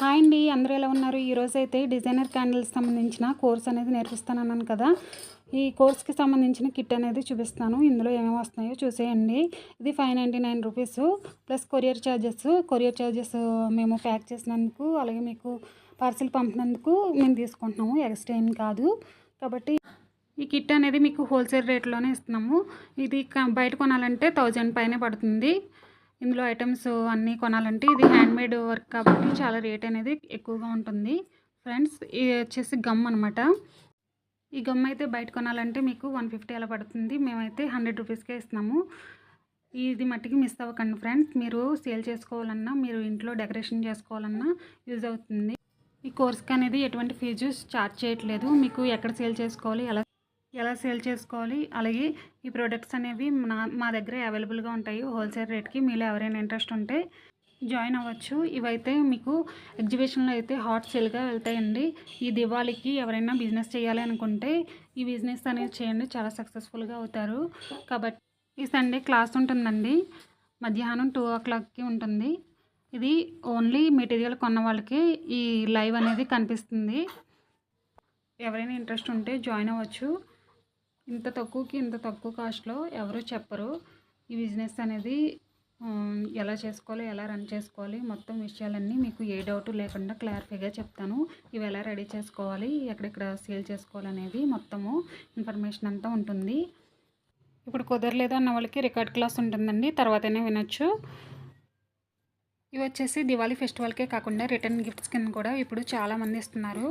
Hi అండి అందరూ ఎలా ఉన్నారు? ఈరోజు అయితే డిజైనర్ క్యాండిల్స్ సంబంధించిన కోర్స్ అనేది నేర్పిస్తాను అన్నాను కదా. ఈ కోర్స్కి సంబంధించిన కిట్ అనేది చూపిస్తాను. ఇందులో ఏమేమి వస్తున్నాయో చూసేయండి. ఇది five ninety nine rupees plus courier charges courier charges మేము ప్యాక్ చేసినందుకు అలాగే మీకు పార్సిల్ పంపినందుకు మేము తీసుకుంటున్నాము. ఎక్స్ట్రా ఏం కాదు. కాబట్టి ఈ కిట్ అనేది మీకు హోల్సేల్ రేట్లోనే ఇస్తున్నాము. ఇది క- బయట కొనాలంటే థౌజండ్ పైనే పడుతుంది. ఇందులో ఐటమ్స్ అన్నీ కొనాలంటే ఇది హ్యాండ్మేడ్ వర్క్ కాబట్టి చాలా రేట్ అనేది ఎక్కువగా ఉంటుంది. ఫ్రెండ్స్ ఇది వచ్చేసి గమ్ అనమాట ఈ గమ్ అయితే బయట కొనాలంటే మీకు వన్ ఫిఫ్టీ అలా పడుతుంది. మేమైతే హండ్రెడ్ రూపీస్కే ఇస్తున్నాము. ఇది మట్టికి మిస్ అవ్వకండి ఫ్రెండ్స్. మీరు సేల్ చేసుకోవాలన్నా మీరు ఇంట్లో డెకరేషన్ చేసుకోవాలన్నా యూజ్ అవుతుంది. ఈ కోర్స్కి అనేది ఎటువంటి ఫీజు చార్జ్ చేయట్లేదు. మీకు ఎక్కడ సేల్ చేసుకోవాలి ఎలా ఎలా సేల్ చేసుకోవాలి? అలాగే ఈ ప్రోడక్ట్స్ అనేవి నా మా దగ్గర అవైలబుల్గా ఉంటాయి. హోల్సేల్ రేట్కి మీలో ఎవరైనా ఇంట్రెస్ట్ ఉంటే జాయిన్ అవ్వచ్చు. ఇవైతే మీకు ఎగ్జిబిషన్లో అయితే హాట్ సేల్గా వెళ్తాయండి. ఈ దివాళీకి ఎవరైనా బిజినెస్ చేయాలి అనుకుంటే ఈ బిజినెస్ అనేది చేయండి. చాలా సక్సెస్ఫుల్గా అవుతారు. కాబట్టి ఈ సండే క్లాస్ ఉంటుందండి. మధ్యాహ్నం టూ ఓ క్లాక్కి ఉంటుంది. ఇది ఓన్లీ మెటీరియల్ కొన్న వాళ్ళకి ఈ లైవ్ అనేది కనిపిస్తుంది. ఎవరైనా ఇంట్రెస్ట్ ఉంటే జాయిన్ అవ్వచ్చు. ఇంత తక్కువకి ఇంత తక్కువ కాస్ట్లో ఎవరు చెప్పరు. ఈ బిజినెస్ అనేది ఎలా చేసుకోవాలి ఎలా రన్ చేసుకోవాలి మొత్తం విషయాలన్నీ మీకు ఏ డౌట్ లేకుండా క్లారిఫైగా చెప్తాను. ఇవి ఎలా రెడీ చేసుకోవాలి ఎక్కడెక్కడ సేల్ చేసుకోవాలి అనేది మొత్తము ఇన్ఫర్మేషన్ అంతా ఉంటుంది. ఇప్పుడు కుదరలేదు అన్న వాళ్ళకి రికార్డ్ క్లాస్ ఉంటుందండి తర్వాతనే వినొచ్చు. ఇవి వచ్చేసి దివాళీ ఫెస్టివల్కే కాకుండా రిటర్న్ గిఫ్ట్స్ కింద కూడా ఇప్పుడు చాలామంది ఇస్తున్నారు.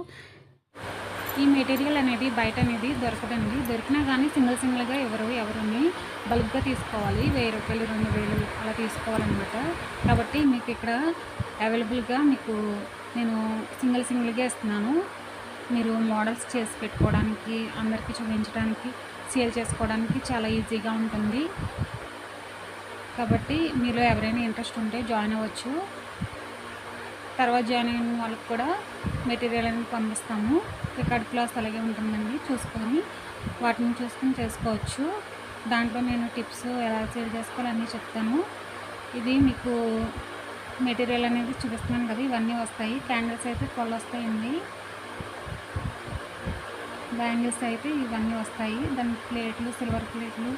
ఈ మెటీరియల్ అనేది బయట అనేది దొరకదండి. దొరికినా కానీ సింగిల్ సింగిల్గా ఎవరు ఎవరిని బల్క్గా తీసుకోవాలి. వెయ్యి రూపాయలు రెండు వేలు అలా తీసుకోవాలన్నమాట. కాబట్టి మీకు ఇక్కడ అవైలబుల్గా మీకు నేను సింగిల్ సింగిల్గా ఇస్తున్నాను. మీరు మోడల్స్ చేసి పెట్టుకోవడానికి అందరికీ చూపించడానికి సేల్ చేసుకోవడానికి చాలా ఈజీగా ఉంటుంది. కాబట్టి మీరు ఎవరైనా ఇంట్రెస్ట్ ఉంటే జాయిన్ అవ్వచ్చు. తర్వాత జాయిన్ అయిన వాళ్ళకి కూడా మెటీరియల్ అనేది పంపిస్తాము. రికార్డ్ క్లాస్ అలాగే ఉంటుందండి చూసుకొని వాటిని చూసుకొని చేసుకోవచ్చు. దాంట్లో నేను టిప్స్ ఎలా సేవ్ చేసుకోవాలన్నీ చెప్తాను. ఇది మీకు మెటీరియల్ అనేది చూపిస్తున్నాను కదా ఇవన్నీ వస్తాయి. క్యాండిల్స్ అయితే ట్వెల్వ్ వస్తాయండి. బ్యాంగిల్స్ అయితే ఇవన్నీ వస్తాయి. దాని ప్లేట్లు సిల్వర్ ప్లేట్లు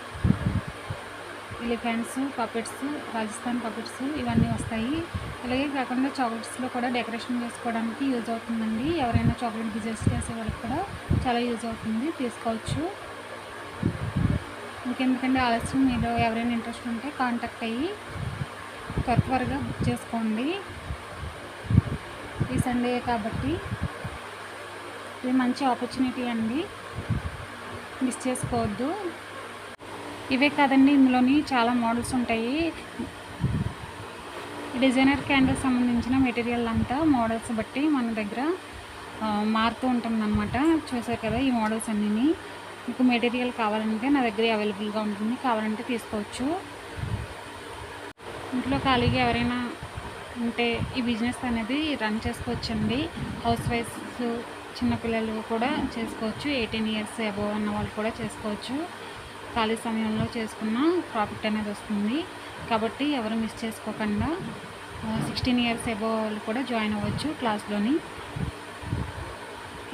ఎలిఫెంట్స్ పపెట్స్ రాజస్థాన్ పపెట్స్ ఇవన్నీ వస్తాయి. అలాగే కాకుండా చాక్లెట్స్లో కూడా డెకరేషన్ చేసుకోవడానికి యూజ్ అవుతుందండి. ఎవరైనా చాక్లెట్ డిజైన్స్ చేసే వాళ్ళకి కూడా చాలా యూజ్ అవుతుంది. తీసుకోవచ్చు. ఇంకెందుకంటే ఆలస్యం. మీరు ఎవరైనా ఇంట్రెస్ట్ ఉంటే కాంటాక్ట్ అయ్యి త్వర త్వరగా బుక్ చేసుకోండి. ఈ సండే కాబట్టి ఇది మంచి ఆపర్చునిటీ అండి. మిస్ చేసుకోవద్దు. ఇవే కాదండి ఇందులోని చాలా మోడల్స్ ఉంటాయి. డిజైనర్ క్యాండిల్ సంబంధించిన మెటీరియల్ అంతా మోడల్స్ బట్టి మన దగ్గర మారుతూ ఉంటుందన్నమాట. చూసారు కదా ఈ మోడల్స్ అన్నీ మీకు మెటీరియల్ కావాలంటే నా దగ్గర అవైలబుల్గా ఉంటుంది. కావాలంటే తీసుకోవచ్చు. ఇంట్లో ఖాళీగా ఎవరైనా ఉంటే ఈ బిజినెస్ అనేది రన్ చేసుకోవచ్చండి. హౌస్ వైఫ్స్ చిన్నపిల్లలు కూడా చేసుకోవచ్చు. ఎయిటీన్ ఇయర్స్ అబోవ్ ఉన్న వాళ్ళు కూడా చేసుకోవచ్చు. ఖాళీ సమయంలో చేసుకున్న ప్రాఫిట్ అనేది వస్తుంది. కాబట్టి ఎవరు మిస్ చేసుకోకుండా సిక్స్టీన్ ఇయర్స్ ఎబో వాళ్ళు కూడా జాయిన్ అవ్వచ్చు క్లాస్లోని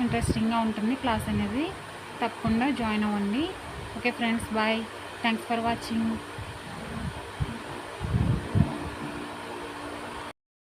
ఇంట్రెస్టింగ్గా ఉంటుంది క్లాస్ అనేది. తప్పకుండా జాయిన్ అవ్వండి. Okay friends bye thanks for watching